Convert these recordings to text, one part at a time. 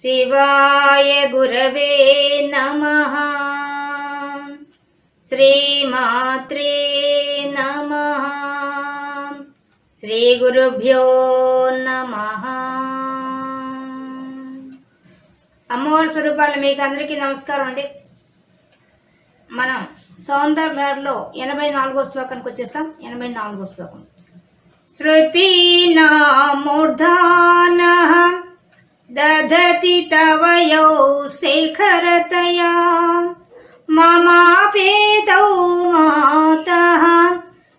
శివాయ గురవే నమ. శ్రీమాత్రే నమ. శ్రీ గురుభ్యో నమ. అమ్మవారి స్వరూపాలు మీకు అందరికీ నమస్కారం అండి. మనం సౌందర్యలో ఎనభై నాలుగో శ్లోకానికి వచ్చేస్తాం. ఎనభై నాలుగో శ్లోకం. శృతి నా మూర్ధాన दधति तव यौ शेखरतया। ममापेदौ मातः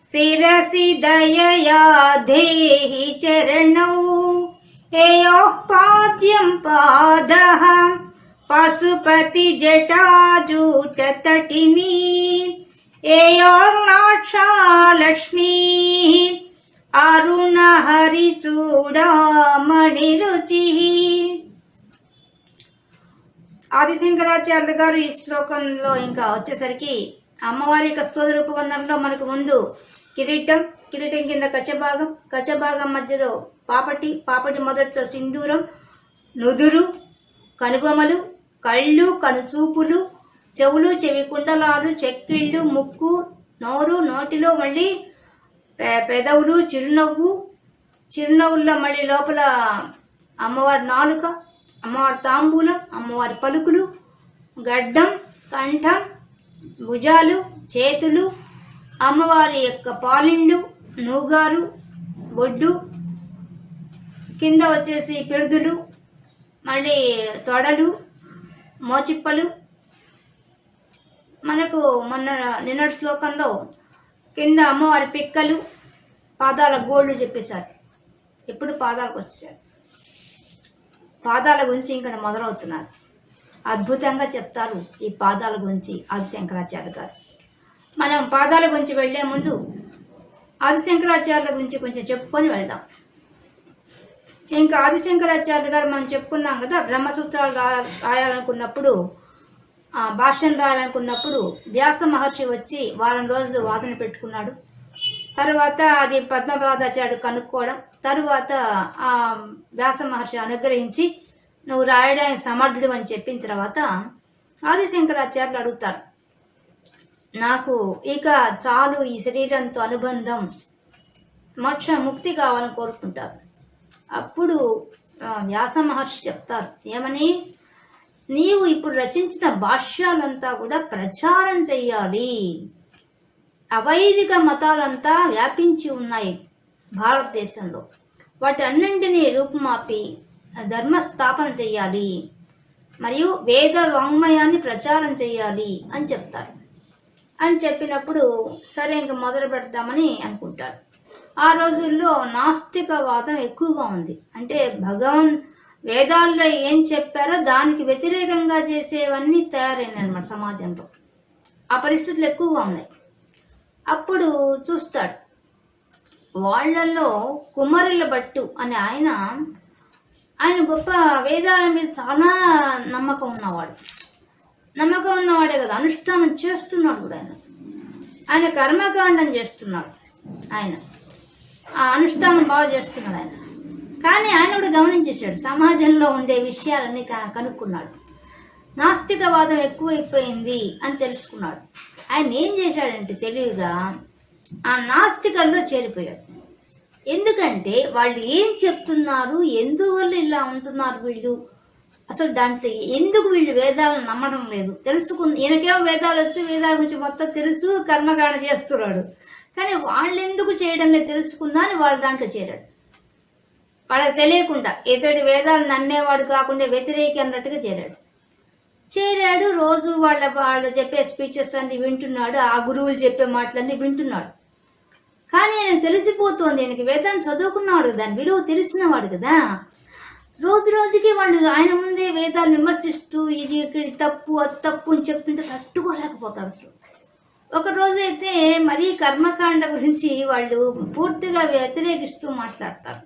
शिरसि दयया देहि चरणौ। एयोः पाद्यं पादः पशुपतिजटाजूटतटिनी एयोर्नाक्षा लक्ष्मीः అరుణహరిచూడామణిరుచి ఆదిశంకరాచార్యులు గారు ఈ శ్లోకంలో ఇంకా వచ్చేసరికి అమ్మవారి యొక్క స్థూల రూపబంధంలో మనకు ముందు కిరీటం కిరీటం కింద కచ్చభాగం కచ్చభాగం మధ్యలో పాపటి పాపటి మొదట్లో సింధూరం నుదురు కనుబొమలు కళ్ళు కనుచూపులు చెవులు చెవి కుండలాలు చెక్కిళ్ళు ముక్కు నోరు నోటిలో మళ్ళీ పెదవులు చిరునవ్వు చిరునవ్వుల్లో మళ్ళీ లోపల అమ్మవారి నాలుక అమ్మవారి తాంబూలం అమ్మవారి పలుకులు గడ్డం కంఠం భుజాలు చేతులు అమ్మవారి యొక్క పాలిండ్లు నూగారు బొడ్డు కింద వచ్చేసి పిడుదులు మళ్ళీ తొడలు మోచిప్పలు. మనకు మొన్న నిన్నటి శ్లోకంలో కింద అమ్మవారి పిక్కలు పాదాల గోళ్ళు చెప్పేశారు. ఇప్పుడు పాదాలకు వచ్చేసారు పాదాల గురించి ఇక్కడ మొదలవుతున్నారు. అద్భుతంగా చెప్తారు ఈ పాదాల గురించి ఆది శంకరాచార్య గారు. మనం పాదాల గురించి వెళ్ళే ముందు ఆది శంకరాచార్యుల గురించి కొంచెం చెప్పుకొని వెళ్దాం. ఇంకా ఆది గారు మనం చెప్పుకున్నాం కదా బ్రహ్మసూత్రాలు రా- రాయాలనుకున్నప్పుడు భాష్యం రాయాలనుకున్నప్పుడు వ్యాస మహర్షి వచ్చి వారం రోజులు వాదన పెట్టుకున్నాడు. తర్వాత అది పద్మపాదాచార్యుడు కనుక్కోవడం తరువాత ఆ వ్యాస మహర్షి అనుగ్రహించి నువ్వు రాయడానికి సమర్థుడు అని చెప్పిన తర్వాత ఆదిశంకరాచార్యులు అడుగుతారు నాకు ఇక చాలు ఈ శరీరంతో అనుబంధం మోక్ష ముక్తి కావాలని కోరుకుంటారు. అప్పుడు వ్యాస మహర్షి చెప్తారు ఏమని? నీవు ఇప్పుడు రచించిన భాష్యాలంతా కూడా ప్రచారం చెయ్యాలి. అవైదిక మతాలంతా వ్యాపించి ఉన్నాయి భారతదేశంలో. వాటన్నింటినీ రూపుమాపి ధర్మ స్థాపన చెయ్యాలి. మరియు వేద వాంగ్మయాన్ని ప్రచారం చెయ్యాలి అని చెప్తారు. అని చెప్పినప్పుడు సరే ఇంక మొదలు పెడదామని అనుకుంటాడు ఆ రోజుల్లో నాస్తికవాదం ఎక్కువగా ఉంది. అంటే భగవన్ వేదాల్లో ఏం చెప్పారో దానికి వ్యతిరేకంగా చేసేవన్నీ తయారైనాయి సమాజంలో. ఆ పరిస్థితులు ఎక్కువగా ఉన్నాయి. అప్పుడు చూస్తాడు. వాళ్ళల్లో కుమరుల భట్టు అనే ఆయన ఆయన గొప్ప వేదాల మీద చాలా నమ్మకం ఉన్నవాడు. నమ్మకం ఉన్నవాడే కదా అనుష్ఠానం చేస్తున్నాడు కూడా ఆయన. ఆయన కర్మకాండం చేస్తున్నాడు ఆయన. ఆ అనుష్ఠానం బాగా చేస్తున్నాడు ఆయన. కానీ ఆయన కూడా గమనించేశాడు సమాజంలో ఉండే విషయాలన్నీ క- కనుక్కున్నాడు. నాస్తికవాదం ఎక్కువైపోయింది అని తెలుసుకున్నాడు. ఆయన ఏం చేశాడంటే తెలివిగా ఆ నాస్తికల్లో చేరిపోయాడు. ఎందుకంటే వాళ్ళు ఏం చెప్తున్నారు ఎందువల్ల ఇలా ఉంటున్నారు వీళ్ళు? అసలు దాంట్లో ఎందుకు వీళ్ళు వేదాలను నమ్మడం లేదు? తెలుసుకుంది ఈయనకేమో వేదాలు వచ్చి వేదాల గురించి మొత్తం తెలుసు కర్మగాన చేస్తున్నాడు. కానీ వాళ్ళు ఎందుకు చేయడం లేదు తెలుసుకుందా అని వాళ్ళు దాంట్లో చేరాడు. వాళ్ళకి తెలియకుండా ఇతడి వేదాలు నమ్మేవాడు కాకుండా వ్యతిరేకి అన్నట్టుగా చేరాడు. చేరాడు రోజు వాళ్ళ వాళ్ళు చెప్పే స్పీచెస్ అన్ని వింటున్నాడు ఆ గురువులు చెప్పే మాటలన్నీ వింటున్నాడు. కానీ ఆయన తెలిసిపోతోంది ఆయనకి వేదాన్ని చదువుకున్నవాడు కదా, దాని విలువ తెలిసినవాడు కదా. రోజు రోజుకి వాళ్ళు ఆయన ముందే వేదాలు విమర్శిస్తూ ఇది ఇక్కడ తప్పు అది తప్పు అని చెప్తుంటే తట్టుకోలేకపోతాడు అసలు. ఒక రోజైతే మరీ కర్మకాండ గురించి వాళ్ళు పూర్తిగా వ్యతిరేకిస్తూ మాట్లాడతారు.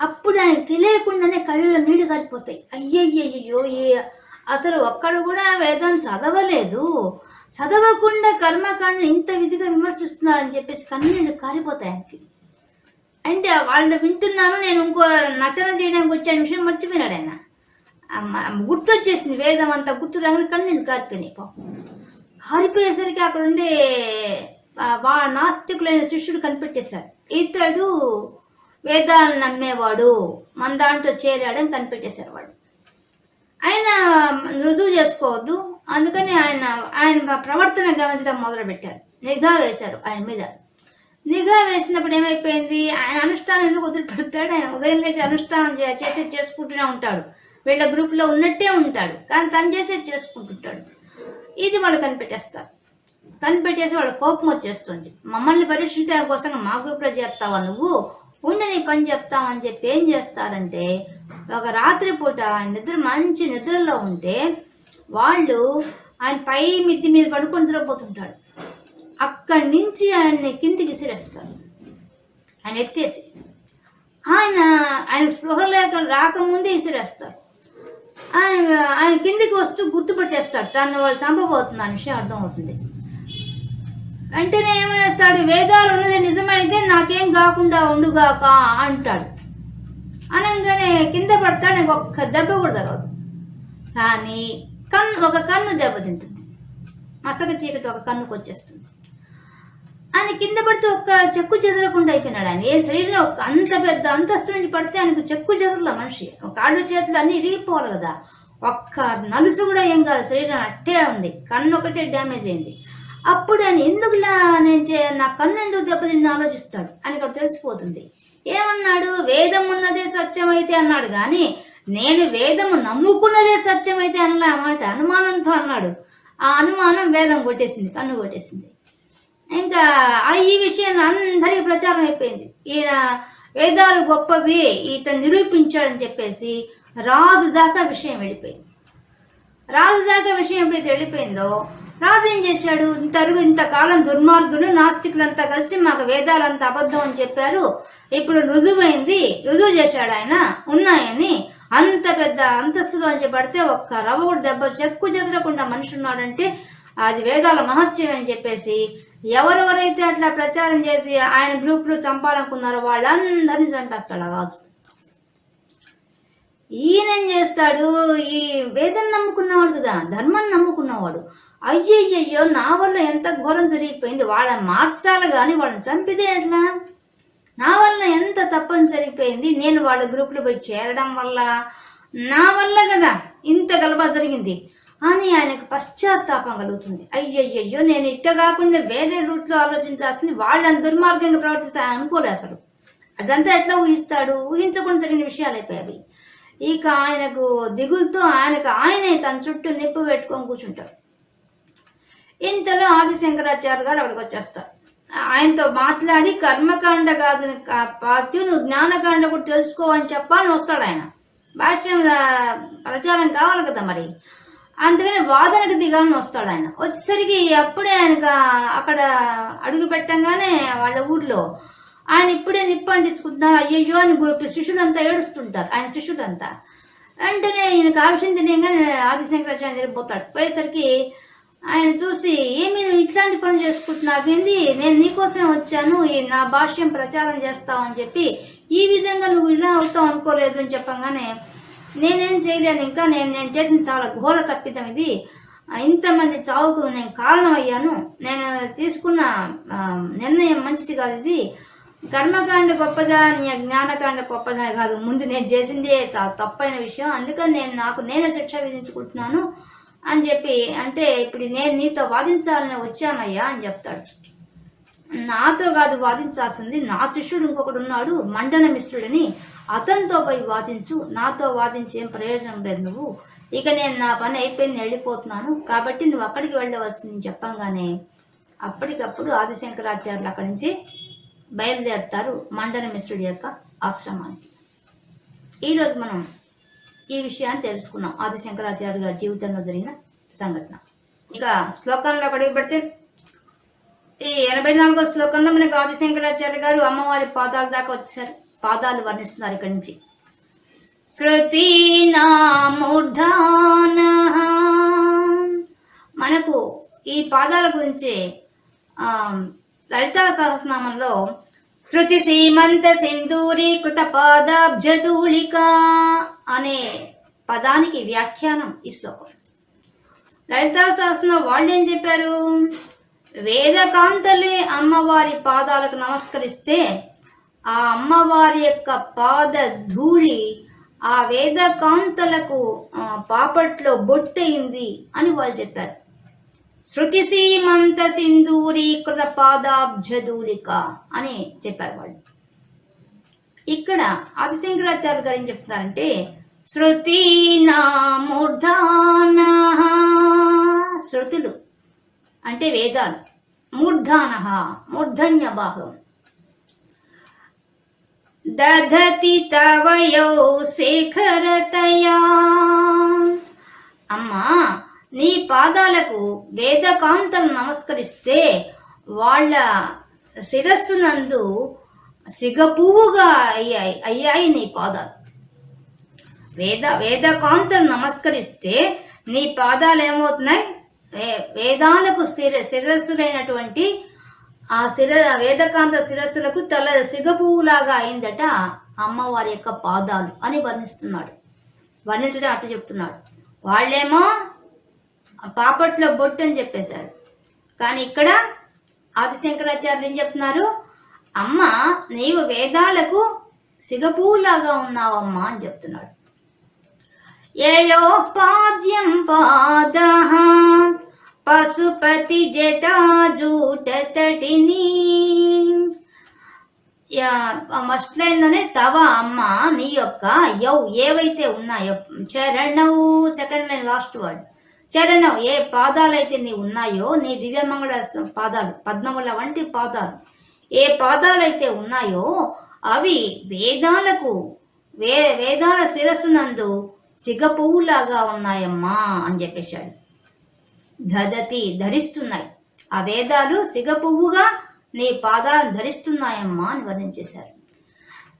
అప్పుడు ఆయనకు తెలియకుండానే కళ్ళలో నీళ్ళు కారిపోతాయి అయ్యయ్యయ్యో ఏ అసలు ఒక్కడు కూడా వేదం చదవలేదు. చదవకుండా కర్మకాండను ఇంత విధిగా విమర్శిస్తున్నారని చెప్పేసి కన్నీళ్ళు కారిపోతాయి ఆయనకి. అంటే వాళ్ళు వింటున్నాను నేను ఇంకో నటన చేయడానికి వచ్చే విషయం మర్చిపోయినాడు ఆయన. గుర్తొచ్చేసింది వేదం అంతా గుర్తు రాగానే కన్నీళ్ళు కారిపోయినాయి. పాపం. కారిపోయేసరికి అక్కడ ఉండే వా నాస్తికులైన శిష్యుడు కనిపెట్టేశారు ఇతడు వేదాలను నమ్మేవాడు మన దాంట్లో చేరాడని కనిపెట్టేశారు వాడు. ఆయన రుజువు చేసుకోవద్దు అందుకని ఆయన ఆయన ప్రవర్తన గమనించడం మొదలుపెట్టారు. నిఘా వేశారు ఆయన మీద. నిఘా వేసినప్పుడు ఏమైపోయింది? ఆయన అనుష్ఠానం ఎందుకు వదిలిపెడతాడు? ఆయన ఉదయం లేచి అనుష్ఠానం చేసే చేసేది చేసుకుంటూనే ఉంటాడు. వీళ్ళ గ్రూప్లో ఉన్నట్టే ఉంటాడు. కానీ తను చేసేది చేసుకుంటుంటాడు. ఇది వాళ్ళు కనిపెట్టేస్తారు. కనిపెట్టేసి వాళ్ళ కోపం వచ్చేస్తుంది. మమ్మల్ని పరీక్షించడానికి కోసం మా గ్రూప్లో చేస్తావా నువ్వు? ఉండి నీ పని చెప్తామని చెప్పి ఏం చేస్తారంటే ఒక రాత్రి పూట ఆయన నిద్ర మంచి నిద్రలో ఉంటే వాళ్ళు ఆయన పై మిద్ది మీద పడుకొని నిద్రపోతుంటాడు. అక్కడి నుంచి ఆయన్ని కిందికి విసిరేస్తారు ఆయన ఎత్తేసి ఆయన ఆయన స్పృహ లేక రాకముందే విసిరేస్తారు. ఆయన ఆయన కిందికి వస్తూ గుర్తుపట్టేస్తాడు. తను వాళ్ళు చంపబోతుంది అనే విషయం అర్థమవుతుంది. వెంటనే ఏమనేస్తాడు వేదాలు ఉన్నది నిజమైతే నాకేం కాకుండా ఉండుగాక అంటాడు. అనగానే కింద పడతాడు ఒక్క దెబ్బ కూడా తగలదు. కానీ కన్ను ఒక కన్ను దెబ్బతింటుంది మసక చీకటి ఒక కన్నుకు వచ్చేస్తుంది. ఆయన కింద పడితే ఒక్క చెక్కు చెదరకుండా అయిపోయినాడు ఆయన. ఏ శరీరం ఒక అంత పెద్ద అంతస్తు నుంచి పడితే ఆయనకు చెక్కు చెదరల మనిషి. ఒక కాళ్ళు చేతులు అన్ని ఇరిగిపోవాలి కదా. ఒక్క నలుసు కూడా ఏం కాదు శరీరం అట్టే ఉంది. కన్ను ఒకటే డ్యామేజ్ అయింది. అప్పుడు ఆయన ఎందుకులా నేను చే నా కన్ను ఎందుకు దెబ్బతింది ఆలోచిస్తాడు. అని ఇక్కడ తెలిసిపోతుంది. ఏమన్నాడు? వేదం ఉన్నదే సత్యమైతే అన్నాడు. కానీ నేను వేదము నమ్ముకున్నదే సత్యమైతే అనలే అన్నమాట అనుమానంతో అన్నాడు. ఆ అనుమానం వేదం కొట్టేసింది కన్ను కొట్టేసింది. ఇంకా ఆ ఈ విషయం అందరికీ ప్రచారం అయిపోయింది. ఈయన వేదాలు గొప్పవి ఇతను నిరూపించాడని చెప్పేసి రాజు దాకా విషయం వెళ్ళిపోయింది. రాజు దాకా విషయం ఎప్పుడైతే వెళ్ళిపోయిందో రాజు ఏం చేశాడు? ఇంతరుగు ఇంతకాలం దుర్మార్గులు నాస్తికులంతా కలిసి మాకు వేదాలంతా అబద్ధం అని చెప్పారు. ఇప్పుడు రుజువైంది. రుజువు చేశాడు ఆయన. ఉన్నాయని. అంత పెద్ద అంతస్తులో అని పడితే ఒక్క రవ్వ కూడా దెబ్బ చెక్కు చెదరకుండా మనిషి ఉన్నాడంటే అది వేదాల మహత్యం అని చెప్పేసి ఎవరెవరైతే అట్లా ప్రచారం చేసి ఆయన గ్రూప్లో చంపాలనుకున్నారో వాళ్ళందరినీ చంపేస్తాడు ఆ రాజు. ఈయనేం చేస్తాడు? ఈ వేదం నమ్ముకున్నవాడు కదా ధర్మం నమ్ముకున్నవాడు. అయ్యయ్యో నా వల్ల ఎంత ఘోరం జరిగిపోయింది? వాళ్ళని మార్చాలి కానీ వాళ్ళని చంపితే ఎట్లా? నా వల్ల ఎంత తప్పని జరిగిపోయింది? నేను వాళ్ళ గ్రూప్లో పోయి చేరడం వల్ల? నా వల్ల కదా ఇంత గలబా జరిగింది? అని ఆయనకు పశ్చాత్తాపం కలుగుతుంది. అయ్యయ్యో నేను ఇట్ట కాకుండా వేరే రూట్లో ఆలోచించాల్సింది వాళ్ళని దుర్మార్గంగా ప్రవర్తిస్తాను అనుకోలే అసలు. అదంతా ఎట్లా ఊహిస్తాడు? ఊహించకుండా జరిగిన విషయాలు అయిపోయాయి ఇక ఆయనకు దిగులతో ఆయనకు ఆయనే తన చుట్టూ నిప్పు పెట్టుకొని కూర్చుంటాడు. ఇంతలో ఆదిశంకరాచార్య గారు అక్కడికి వచ్చేస్తారు. ఆయనతో మాట్లాడి కర్మకాండ కాదు కా- పార్టీ నువ్వు జ్ఞానకాండ కూడా తెలుసుకో అని చెప్పాలని వస్తాడు ఆయన. భాష్యం ప్రచారం కావాలి కదా మరి? అందుకని వాదనకు దిగాలని వస్తాడు ఆయన. వచ్చేసరికి అప్పుడే ఆయనకు అక్కడ అడుగు పెట్టంగానే వాళ్ళ ఊర్లో ఆయన ఇప్పుడే నిప్పు అంటించుకుంటున్నారు. అయ్యయ్యో అని గు- శిష్యులంతా ఏడుస్తుంటారు. ఆయన శిష్యులంతా. వెంటనే ఈయనకు ఆ విషయం ఆదిశంకరాచార్య జరిగిపోతాడు పోయేసరికి ఆయన చూసి ఏమి నువ్వు ఇట్లాంటి పని చేసుకుంటున్నావు? ఏంది? నేను నీకోసమే వచ్చాను. ఈ నా భాష్యం ప్రచారం చేస్తావు అని చెప్పి ఈ విధంగా నువ్వు ఇలా అవుతావు అనుకోలేదు అని చెప్పంగానే నేనేం చేయలేను. ఇంకా నేను నేను చేసిన చాలా ఘోర తప్పిదం ఇది. ఇంతమంది చావుకు నేను కారణమయ్యాను. నేను తీసుకున్న నిర్ణయం మంచిది కాదు ఇది. కర్మకాండ గొప్పదా జ్ఞానకాండ గొప్పదా కాదు. ముందు నేను చేసిందే తప్పైన విషయం. అందుకని నేను నాకు నేనే శిక్ష విధించుకుంటున్నాను అని చెప్పి అంటే ఇప్పుడు నేను నీతో వాదించాలని వచ్చానయ్యా అని చెప్తాడు. నాతో కాదు వాదించాల్సింది నా శిష్యుడు ఇంకొకడు ఉన్నాడు మండన మిశ్రుడని అతనితో పోయి వాదించు. నాతో వాదించేం ప్రయోజనం లేదు నువ్వు. ఇక నేను నా పని అయిపోయింది వెళ్ళిపోతున్నాను. కాబట్టి నువ్వు అక్కడికి వెళ్ళవలసింది చెప్పంగానే అప్పటికప్పుడు ఆదిశంకరాచార్యులు అక్కడి నుంచి బయలుదేరుతారు మండన మిశ్రుడి యొక్క ఆశ్రమానికి. ఈరోజు మనం ఈ విషయాన్ని తెలుసుకున్నాం. ఆదిశంకరాచార్య గారి జీవితంలో జరిగిన సంఘటన. ఇక శ్లోకంలో అక్కడికి పెడితే ఈ ఎనభై నాలుగో శ్లోకంలో మనకు ఆదిశంకరాచార్య గారు అమ్మవారి పాదాల దాకా వచ్చారు. పాదాలు వర్ణిస్తున్నారు ఇక్కడి నుంచి. శృతీనామూర్ధాన మనకు ఈ పాదాల గురించి లలితా సహస్రనామంలో శృతి సీమంత సింధూరీకృత పాదాబ్జధూళిక అనే పదానికి వ్యాఖ్యానం ఈ శ్లోకం. లలితా శాస్త్రం వాళ్ళు ఏం చెప్పారు? వేదకాంతలే అమ్మవారి పాదాలకు నమస్కరిస్తే ఆ అమ్మవారి యొక్క పాద ధూళి ఆ వేదకాంతలకు పాపట్లో బొట్టయింది అని వాళ్ళు చెప్పారు. శృతి సీమంత సింధూరీకృత పాదాబ్జధూళిక అని చెప్పారు వాళ్ళు. ఇక్కడ ఆదిశంకరాచార్య గారు ఏం చెప్తారంటే శృతి మూర్ధాన శృతులు అంటే వేదాలు. మూర్ధాన మూర్ధన్య భాగం దధతి తవయో శేఖరతయా. అమ్మా నీ పాదాలకు వేదకాంతలు నమస్కరిస్తే వాళ్ళ శిరస్సునందు సిగపువ్వుగా అయ్యాయి అయ్యాయి నీ పాదాలు. వేద వేదకాంతలు నమస్కరిస్తే నీ పాదాలు ఏమవుతున్నాయి? వే- వేదాలకు శిర శిరస్సులైనటువంటి ఆ శిర వేదకాంత శిరస్సులకు తల సిగపువ్వులాగా అయిందట అమ్మవారి యొక్క పాదాలు అని వర్ణిస్తున్నాడు. వర్ణించడం అట్ట చెప్తున్నాడు. వాళ్ళేమో పాపట్లో బొట్టు అని చెప్పేశారు. కానీ ఇక్కడ ఆదిశంకరాచార్యులు ఏం చెప్తున్నారు? అమ్మ నీవు వేదాలకు సిగపూలాగా ఉన్నావమ్మా అని చెప్తున్నాడు. ఏయో పాద్యం పాద పశుపతి జటాజూటతటిని ఫస్ట్ లైన్లోనే తవ అమ్మ నీ యొక్క యౌ ఏవైతే ఉన్నాయో చరణవు సెకండ్ లైన్ లాస్ట్ వర్డ్. చరణం ఏ పాదాలైతే నీ ఉన్నాయో నీ దివ్యమంగళ పాదాలు పద్మముల వంటి పాదాలు. ఏ పాదాలైతే ఉన్నాయో అవి వేదాలకు వే వేదాల శిరస్సునందు సిగపువ్వులాగా ఉన్నాయమ్మా అని చెప్పేశాడు. ధదతి ధరిస్తున్నాయి. ఆ వేదాలు సిగపువ్వుగా నీ పాదాలను ధరిస్తున్నాయమ్మా అని వర్ణించేశారు.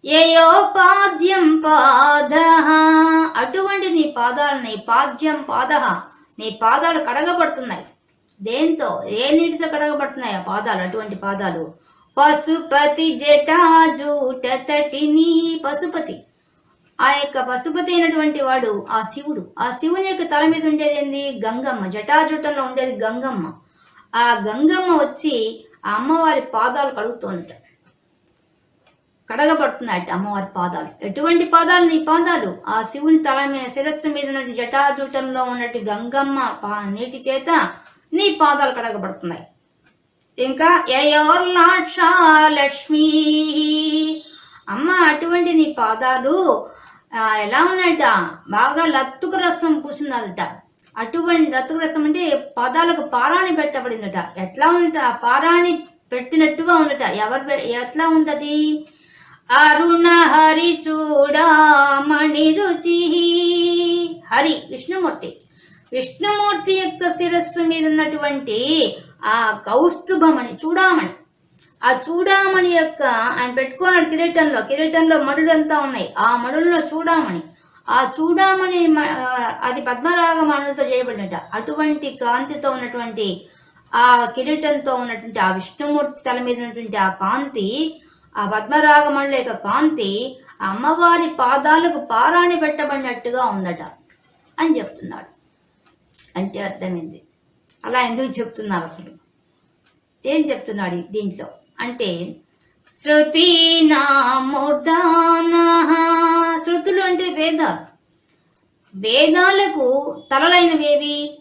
ఏయో పాద్యం పాద అటువంటి నీ పాదాలని పాద్యం పాద నీ పాదాలు కడగబడుతున్నాయి. దేంతో? ఏ నీటితో కడగబడుతున్నాయి ఆ పాదాలు? అటువంటి పాదాలు. పశుపతి జటాజూట తటిని పశుపతి. ఆ యొక్క పశుపతి అయినటువంటి వాడు ఆ శివుడు. ఆ శివుని యొక్క తల మీద ఉండేది ఏంది? గంగమ్మ. జటాజుటంలో ఉండేది గంగమ్మ. ఆ గంగమ్మ వచ్చి ఆ అమ్మవారి పాదాలు కడుగుతోందట. కడగబడుతున్నాయట అమ్మవారి పాదాలు. ఎటువంటి పాదాలు? నీ పాదాలు. ఆ శివుని తల మీద శిరస్సు మీద ఉన్న జటాజూటంలో ఉన్నట్టు గంగమ్మ పా- నీటి చేత నీ పాదాలు కడగబడుతున్నాయి. ఇంకా యయోర్లాక్షా లక్ష్మీ అమ్మ అటువంటి నీ పాదాలు ఎలా ఉన్నాయట? బాగా లత్తుకు రసం పూసిందట. అటువంటి లత్తుకు రసం అంటే పాదాలకు పారాణి పెట్టబడిందట. ఎట్లా ఉందట? పారాణి పెట్టినట్టుగా ఉందట. ఎవరు పె- ఎట్లా ఉందది? అరుణ హరి చూడామణి రుచి. హరి విష్ణుమూర్తి. విష్ణుమూర్తి యొక్క శిరస్సు మీద ఉన్నటువంటి ఆ కౌస్తుభమణి చూడామణి. ఆ చూడామణి యొక్క ఆయన పెట్టుకున్నాడు కిరీటంలో. కిరీటంలో మడులంతా ఉన్నాయి. ఆ మడుల్లో చూడామణి. ఆ చూడామణి అది పద్మరాగ మణులతో చేయబడినట. అటువంటి కాంతితో ఉన్నటువంటి ఆ కిరీటంతో ఉన్నటువంటి ఆ విష్ణుమూర్తి తల మీద ఉన్నటువంటి ఆ కాంతి ఆ పద్మరాగమణుల యొక్క కాంతి అమ్మవారి పాదాలకు పారాణి పెట్టబడినట్టుగా ఉందట అని చెప్తున్నాడు. అంటే అర్థమైంది. అలా ఎందుకు చెప్తున్నారు అసలు? ఏం చెప్తున్నాడు దీంట్లో? అంటే శృతి మూర్ధాన శృతులు అంటే వేద వేదాలకు తలలైనవేవి?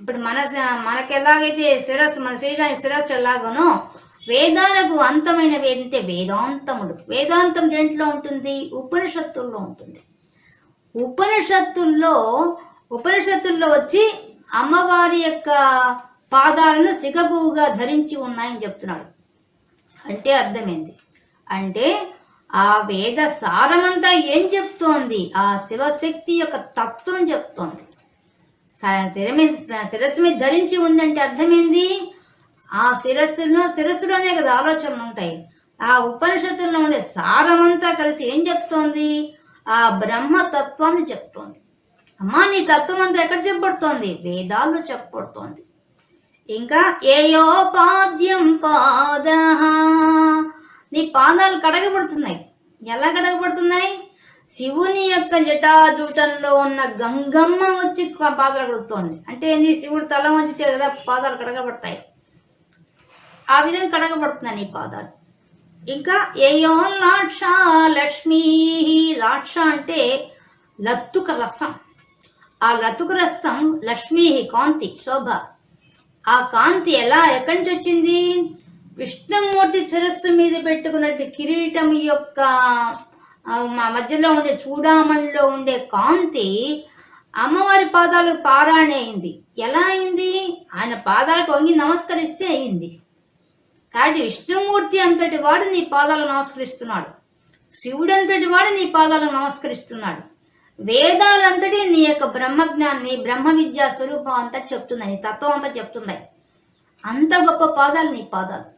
ఇప్పుడు మన మనకెలాగైతే శిరస్సు మన శరీరానికి శిరస్సు ఎలాగనో వేదాలకు అంతమైన వేదంటే వేదాంతముడు వేదాంతం దేంట్లో ఉంటుంది? ఉపనిషత్తుల్లో ఉంటుంది. ఉపనిషత్తుల్లో ఉపనిషత్తుల్లో వచ్చి అమ్మవారి యొక్క పాదాలను సిగబువుగా ధరించి ఉన్నాయని చెప్తున్నాడు. అంటే అర్థమైంది. అంటే ఆ వేద సారమంతా ఏం చెప్తోంది? ఆ శివశక్తి యొక్క తత్వం చెప్తోంది. శిరమి శిరస్మి ధరించి ఉందంటే అర్థమైంది? ఆ శిరస్సులో శిరస్సులోనే కదా ఆలోచనలు ఉంటాయి. ఆ ఉపనిషత్తుల్లో ఉండే సారమంతా కలిసి ఏం చెప్తోంది? ఆ బ్రహ్మ తత్వాన్ని చెప్తోంది. అమ్మా నీ తత్వం అంతా ఎక్కడ చెప్పబడుతోంది? వేదాల్లో చెప్పబడుతోంది. ఇంకా ఏయోపాద్యం పాద. నీ పాదాలు కడగబడుతున్నాయి. ఎలా కడగబడుతున్నాయి? శివుని యొక్క జటాజూటంలో ఉన్న గంగమ్మ వచ్చి పాదాలు కడుగుతోంది. అంటే ఏంది? శివుడు తల వంచితే కదా పాదాలు కడగబడతాయి. ఆ విధంగా కడగబడుతున్నాయి నీ పాదాలు? ఇంకా ఏయో లాక్ష లక్ష్మీ లాక్ష అంటే లత్తుక రసం. ఆ లతుక రసం లక్ష్మీ కాంతి శోభ. ఆ కాంతి ఎలా ఎక్కడి నుంచి వచ్చింది? విష్ణుమూర్తి శిరస్సు మీద పెట్టుకున్నట్టు కిరీటం యొక్క మా మధ్యలో ఉండే చూడామణిలో ఉండే కాంతి అమ్మవారి పాదాలకు పారాణి అయింది ఎలా అయింది? ఆయన పాదాలకు వంగి నమస్కరిస్తే అయింది. కాబట్టి విష్ణుమూర్తి అంతటి వాడు నీ పాదాలు నమస్కరిస్తున్నాడు శివుడు అంతటి వాడు నీ పాదాలు నమస్కరిస్తున్నాడు వేదాలంతటి నీ యొక్క బ్రహ్మజ్ఞానం నీ బ్రహ్మ విద్యా స్వరూపం అంతా చెప్తున్నాయి నీ తత్వం అంతా చెప్తున్నాయి. అంత గొప్ప పాదాలు నీ పాదాలు.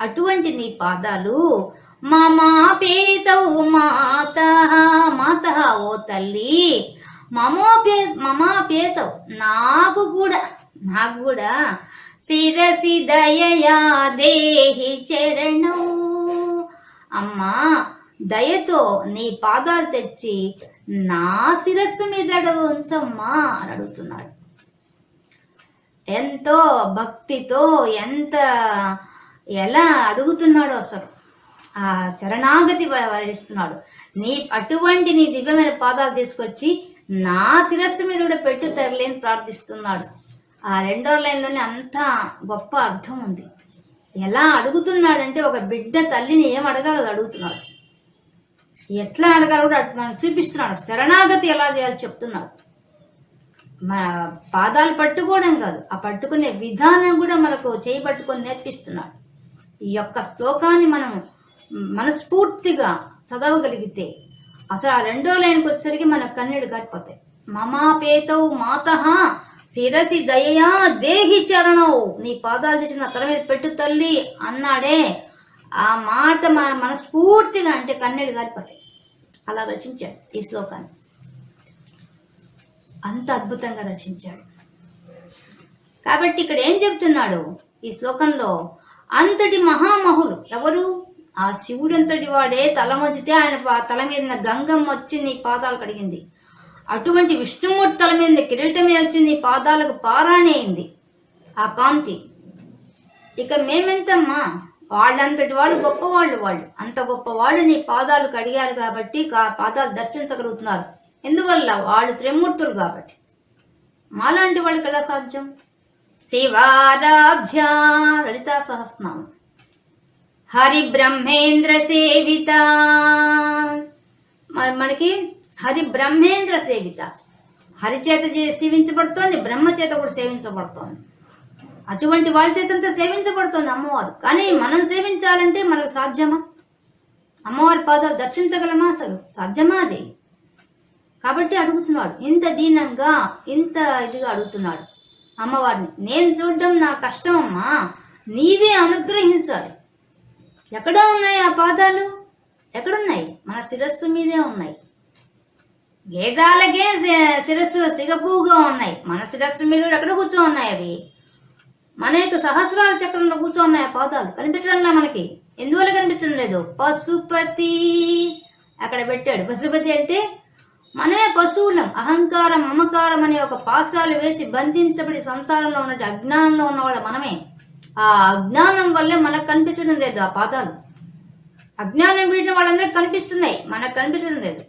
అటువంటి నీ పాదాలు మమాపేతవు మాత మాత ఓ తల్లి. మమో పే మమా పేతవు నాకు కూడా నాకు కూడా శిరసి దయయా దేహి చరణం. అమ్మా దయతో నీ పాదాలు తెచ్చి నా శిరస్సు మీద ఉంచమ్మా అని అడుగుతున్నాడు. ఎంతో భక్తితో ఎంత ఎలా అడుగుతున్నాడు అసలు. ఆ శరణాగతి వ- నీ అటువంటి నీ దివ్యమైన పాదాలు తీసుకొచ్చి నా శిరస్సు మీద కూడా పెట్టు తరలేని ప్రార్థిస్తున్నాడు. ఆ రెండో లైన్లోనే అంత గొప్ప అర్థం ఉంది. ఎలా అడుగుతున్నాడంటే ఒక బిడ్డ తల్లిని ఏం అడగాలో అడుగుతున్నాడు. ఎట్లా అడగాలో కూడా మనకు చూపిస్తున్నాడు. శరణాగతి ఎలా చేయాలో చెప్తున్నాడు. మన పాదాలు పట్టుకోవడం కాదు ఆ పట్టుకునే విధానం కూడా మనకు చేయి పట్టుకొని నేర్పిస్తున్నాడు. ఈ యొక్క శ్లోకాన్ని మనం మనస్ఫూర్తిగా చదవగలిగితే అసలు ఆ రెండో లైన్కి వచ్చేసరికి మన కన్నీడు కారిపోతాయి. మమాపేతవు మాత శిరసి దయయా దేహి చరణవు నీ పాదాలు తీసి నా తల మీద పెట్టు తల్లి అన్నాడే. ఆ మాట మన మనస్ఫూర్తిగా అంటే కన్నీళ్ళు కారిపోతాయి అలా రచించాడు ఈ శ్లోకాన్ని. అంత అద్భుతంగా రచించాడు. కాబట్టి ఇక్కడ ఏం చెప్తున్నాడు? ఈ శ్లోకంలో అంతటి మహామహులు ఎవరు? ఆ శివుడంతటి వాడే తల వంచితే ఆయన తల మీద గంగం వచ్చి నీ పాదాలు కడిగింది. అటువంటి విష్ణుమూర్తి తల మీద కిరీటమే వచ్చింది పాదాలకు పారాణి అయింది. ఆ కాంతి ఇక మేమెంతమ్మా? వాళ్ళంతటి వాళ్ళు గొప్పవాళ్ళు వాళ్ళు. అంత గొప్పవాళ్ళు నీ పాదాలు కడిగారు కాబట్టి కా- పాదాలు దర్శించగలుగుతున్నారు. ఎందువల్ల? వాళ్ళు త్రిమూర్తులు కాబట్టి. మాలాంటి వాళ్ళకి ఎలా సాధ్యం? శివారాధ్య లలితా సహస్రనామం. హరి బ్రహ్మేంద్ర సేవిత. మరి మనకి హరి బ్రహ్మేంద్ర సేవిత. హరి చేత చే- సేవించబడుతోంది బ్రహ్మ చేత కూడా సేవించబడుతోంది. అటువంటి వాళ్ళ చేతంతా సేవించబడుతోంది అమ్మవారు. కానీ మనం సేవించాలంటే మనకు సాధ్యమా? అమ్మవారి పాదాలు దర్శించగలమా అసలు? సాధ్యమా అది? కాబట్టి అడుగుతున్నాడు. ఇంత దీనంగా ఇంత ఇదిగా అడుగుతున్నాడు అమ్మవారిని. నేను చూడడం నా కష్టం అమ్మా. నీవే అనుగ్రహించాలి. ఎక్కడ ఉన్నాయి ఆ పాదాలు? ఎక్కడున్నాయి? మన శిరస్సు మీదే ఉన్నాయి. వేదాలకే శిరస్సు సిగపుగా ఉన్నాయి. మన శిరస్సు మీద కూడా ఎక్కడ కూర్చో ఉన్నాయి అవి. మన యొక్క సహస్రాల చక్రంలో కూర్చో ఉన్నాయి ఆ పాదాలు. కనిపించడంలా మనకి. ఎందువల్ల కనిపించడం లేదు? పశుపతి అక్కడ పెట్టాడు. పశుపతి అంటే మనమే పశువులం. అహంకారం మమకారం అనే ఒక పాశాలు వేసి బంధించబడి సంసారంలో ఉన్నట్టు అజ్ఞానంలో ఉన్నవాళ్ళు మనమే. ఆ అజ్ఞానం వల్లే మనకు కనిపించడం లేదు ఆ పాదాలు. అజ్ఞానం వీటిని వాళ్ళందరికీ కనిపిస్తున్నాయి. మనకు కనిపించడం లేదు.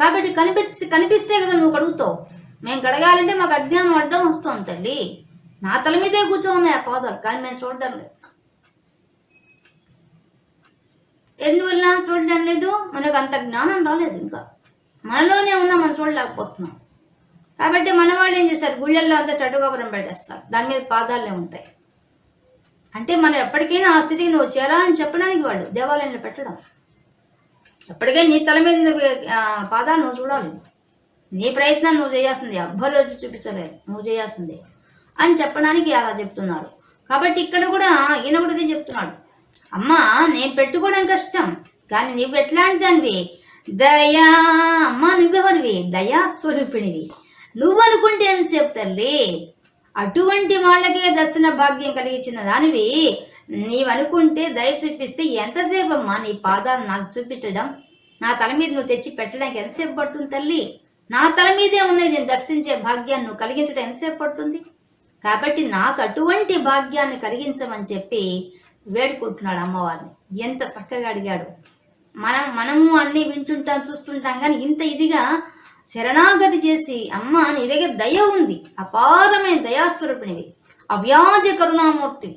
కాబట్టి కనిపించి కనిపిస్తే కదా నువ్వు కడుగుతావు మేము కడగాలంటే మాకు అజ్ఞానం అడ్డం వస్తుంది తల్లి నా తల మీదే కూర్చోన్నాయి ఆ పాదాలు కానీ మేము చూడడం లేదు. ఎందువల్ల చూడడం లేదు? మనకు అంత జ్ఞానం రాలేదు ఇంకా. మనలోనే ఉన్నా మనం చూడలేకపోతున్నాం. కాబట్టి మన వాళ్ళు ఏం చేస్తారు గుళ్ళల్లో అంతా షటుగోపురం పెట్టేస్తారు. దాని మీద పాదాలే ఉంటాయి. అంటే మనం ఎప్పటికైనా ఆ స్థితికి నువ్వు చేరాలని చెప్పడానికి వాళ్ళు దేవాలయంలో పెట్టడం. ఎప్పటికైనా నీ తల మీద పాదాలు నువ్వు చూడాలి. నీ ప్రయత్నం నువ్వు చేయాల్సిందే. ఎవ్వరు వచ్చి చూపించలేదు నువ్వు చేయాల్సిందే. అని చెప్పడానికి అలా చెప్తున్నారు. కాబట్టి ఇక్కడ కూడా ఈయన కూడా చెప్తున్నాడు. అమ్మా నేను పెట్టుకోవడం కష్టం. కానీ నువ్వు ఎట్లాంటి దానివి? దయా అమ్మా నువ్వెవరివి? దయా స్వరూపిణివి. నువ్వు అనుకుంటే ఎంతసేపు తల్లి? అటువంటి వాళ్ళకే దర్శన భాగ్యం కలిగించిన దానివి నీవనుకుంటే దయ చూపిస్తే ఎంతసేపు అమ్మా నీ పాదాలు నాకు చూపించడం నా తల మీద నువ్వు తెచ్చి పెట్టడానికి ఎంతసేపు పడుతుంది తల్లి? నా తల మీదే ఉన్నాయి నేను దర్శించే భాగ్యాన్ని నువ్వు కలిగించడం ఎంతసేపు పడుతుంది? కాబట్టి నాకు అటువంటి భాగ్యాన్ని కలిగించమని చెప్పి వేడుకుంటున్నాడు అమ్మవారిని. ఎంత చక్కగా అడిగాడు. మనం మనము అన్ని వింటుంటాం చూస్తుంటాం కానీ ఇంత ఇదిగా శరణాగతి చేసి అమ్మ నీ దగ్గర దయ ఉంది. అపారమైన దయాస్వరూపిణివి అవ్యాజ కరుణామూర్తివి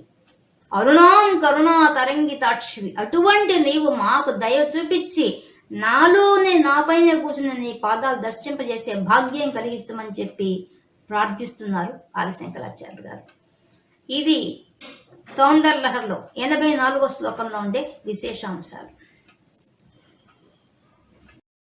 అరుణాం కరుణా తరంగితాక్షివి. అటువంటి నీవు మాకు దయ చూపించి నాలోనే నాపైనే కూర్చుని నీ పాదాలు దర్శింపజేసే భాగ్యం కలిగించమని చెప్పి ప్రార్థిస్తున్నారు ఆదిశంకరాచార్యులు గారు. ఇది సౌందర్యలహర్లో ఎనభై నాలుగో శ్లోకంలో ఉండే విశేషాంశాలు.